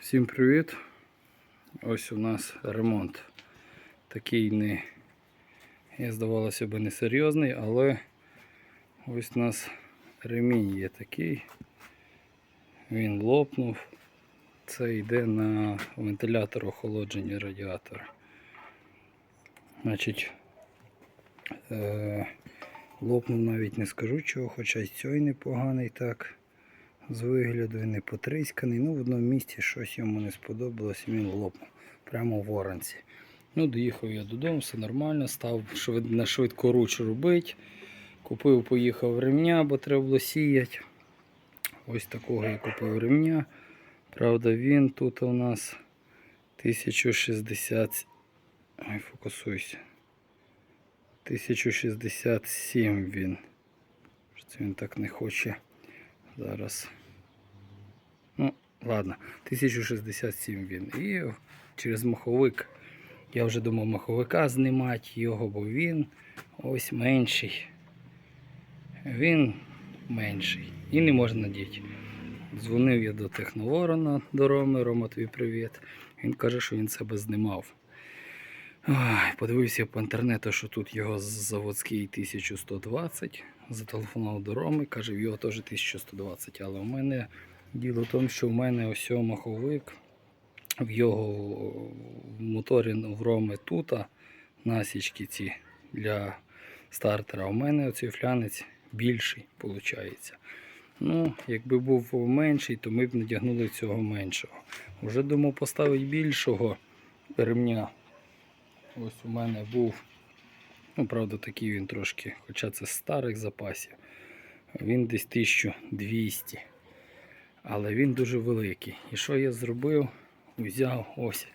Всім привіт! Ось у нас ремонт. Такий не, я здавалося б, не серйозний, але ось у нас ремінь є такий. Він лопнув. Це йде на вентилятор охолодження радіатора. Значить, е, лопнув навіть не скажу чого, хоча й цей непоганий так з вигляду не потрісканий. Ну, в одному місці щось йому не сподобалось, він лопнув прямо в воронці. Ну, доїхав я додому, все нормально, став швид, на швидкоруч робити. Купив, поїхав ремня, бо треба було сіяти. Ось такого я купив ремня. Правда, він тут у нас 1060. Ай, фокусуйся. 1067 він. Це він так не хоче. Зараз. Ну, ладно, 1067 він. І через маховик. Я вже думав маховика знімати його, бо він ось менший. Він менший. І не можна надіти. Дзвонив я до Техноворона до Роми. Рома, тобі привіт. Він каже, що він себе знімав. Ой, подивився по інтернету, що тут його заводський 1120. Зателефонував до Роми, каже, в його теж 1120. Але у мене діло в тому, що в мене ось маховик. В його в моторі в Роми тут насічки ці для стартера. У мене оцей флянець більший виходить. Ну, якби був менший, то ми б надягнули цього меншого. Вже думав поставити більшого ремня. Ось у мене був, ну, правда, такий він трошки, хоча це з старих запасів. Він десь 1200. Але він дуже великий. І що я зробив? Взяв ось,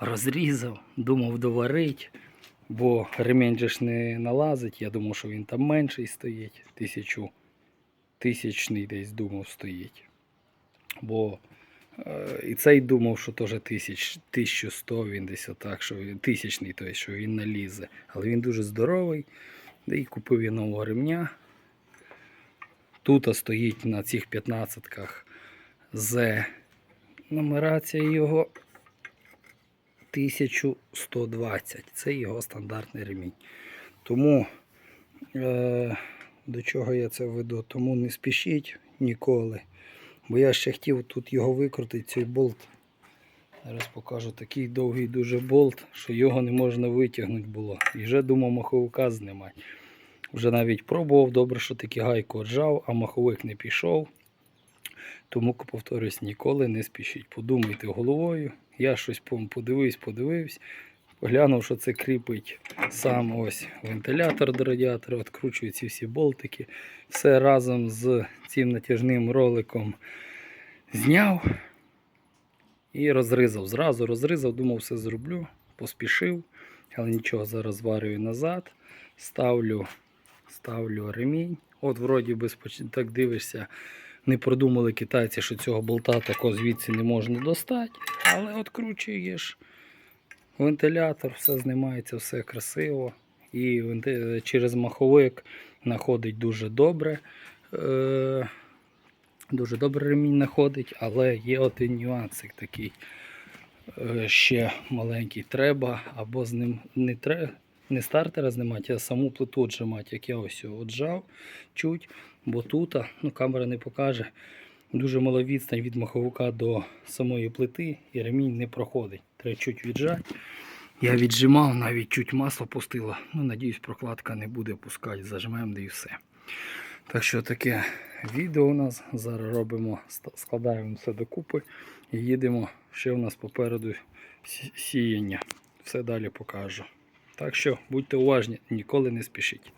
розрізав, думав доварити, бо ремінь же ж не налазить. Я думав, що він там менший стоїть. Тисячу, тисячний десь думав стоїть. Бо Е, І цей думав, що теж тисяч, 1100 він десь отак, що він тисячний, той, що він налізе. Але він дуже здоровий. І купив я нового ремня. Тут стоїть на цих 15-ках з нумерація його 1120. Це його стандартний ремінь. Тому е, до чого я це веду? Тому не спішіть ніколи. Бо я ще хотів тут його викрутити, цей болт. Зараз покажу такий довгий дуже болт, що його не можна витягнути було. І вже думав маховика знімати. Вже навіть пробував, добре, що таки гайку отжав, а маховик не пішов. Тому, повторюсь, ніколи не спішіть. Подумайте головою. Я щось подивився, подивився. Поглянув, що це кріпить сам ось вентилятор до радіатора, відкручую ці всі болтики. Все разом з цим натяжним роликом зняв і розрізав. Зразу розрізав, думав, все зроблю, поспішив, але нічого, зараз зварюю назад, ставлю, ставлю ремінь. От, вроді би, так дивишся, не продумали китайці, що цього болта такого звідси не можна достати, але відкручуєш вентилятор, все знімається, все красиво. І через маховик знаходить дуже добре. Е- дуже добре ремінь знаходить, але є один нюансик такий. Е, ще маленький треба, або з ним не треба. Не стартера знімати, а саму плиту отжимати, як я ось його отжав чуть, бо тут, ну камера не покаже, дуже мала відстань від маховика до самої плити і ремінь не проходить. Треба чуть віджати. Я віджимав, навіть чуть масло пустило. Ну, надіюсь, прокладка не буде пускати, зажмемо да і все. Так що таке відео у нас. Зараз робимо, складаємо все докупи і їдемо. Ще у нас попереду сіяння. Все далі покажу. Так що будьте уважні, ніколи не спішіть.